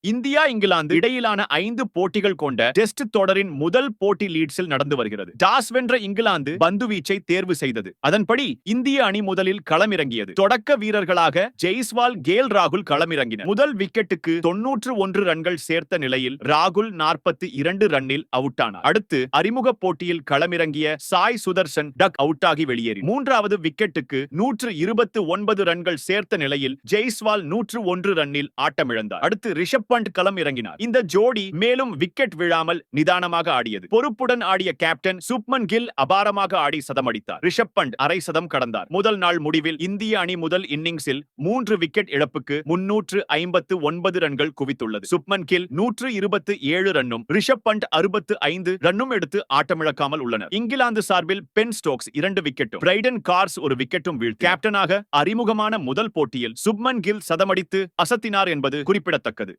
India England இடையிலான ஐந்து போட்டிகள் கொண்ட டெஸ்ட் தொடரின் முதல் போட்டி லீட்ஸில் நடந்து வருகிறது. டாஸ் வென்ற இங்கிலாந்து பந்து வீச்சை தேர்வு செய்தது. அதன்படி இந்திய அணி முதலில் களமிறங்கியது. தொடக்க வீரர்களாக ஜெய்ஸ்வால் கேல் ராகுல் களமிறங்கினர். முதல் விக்கெட்டுக்கு தொன்னூற்று ஒன்று ரன்கள் சேர்த்த நிலையில் ராகுல் நாற்பத்தி இரண்டு ரன்னில் அவுட் ஆனார் அடுத்து அறிமுக போட்டியில் களமிறங்கிய சாய் சுதர்சன் டக் அவுட் ஆகி வெளியேறி மூன்றாவது விக்கெட்டுக்கு நூற்று இருபத்து ஒன்பது ரன்கள் சேர்த்த நிலையில் ஜெய்ஸ்வால் நூற்று ஒன்று ரன்னில் ஆட்டமிழந்தார். அடுத்து ரிஷப் பண்ட் களம் இறங்கினார். இந்த ஜோடி மேலும் விக்கெட் விழாமல் நிதானமாக ஆடியது. பொறுப்புடன் ஆடிய கேப்டன் சுப்மன் கில் அபாரமாக ஆடி சதமடித்தார். ரிஷப் பண்ட் அரை சதம் கடந்தார். முதல் நாள் முடிவில் இந்திய அணி முதல் இன்னிங்ஸில் மூன்று விக்கெட் இழப்புக்கு முன்னூற்று ஐம்பத்து ஒன்பது ரன்கள் குவித்துள்ளது. சுப்மன் கில் நூற்று இருபத்து ஏழு ரன்னும் ரிஷப் பண்ட் அறுபத்து ஐந்து ரன்னும் எடுத்து ஆட்டமிழக்காமல் உள்ளனர். இங்கிலாந்து சார்பில் பென் ஸ்டோக்ஸ் இரண்டு விக்கெட்டும் பிரைடன் கார்ஸ் ஒரு விக்கெட்டும் வீழ்த்தி கேப்டனாக அறிமுகமான முதல் போட்டியில் சுப்மன் கில் சதமடித்து அசத்தினார் என்பது குறிப்பிடத்தக்கது.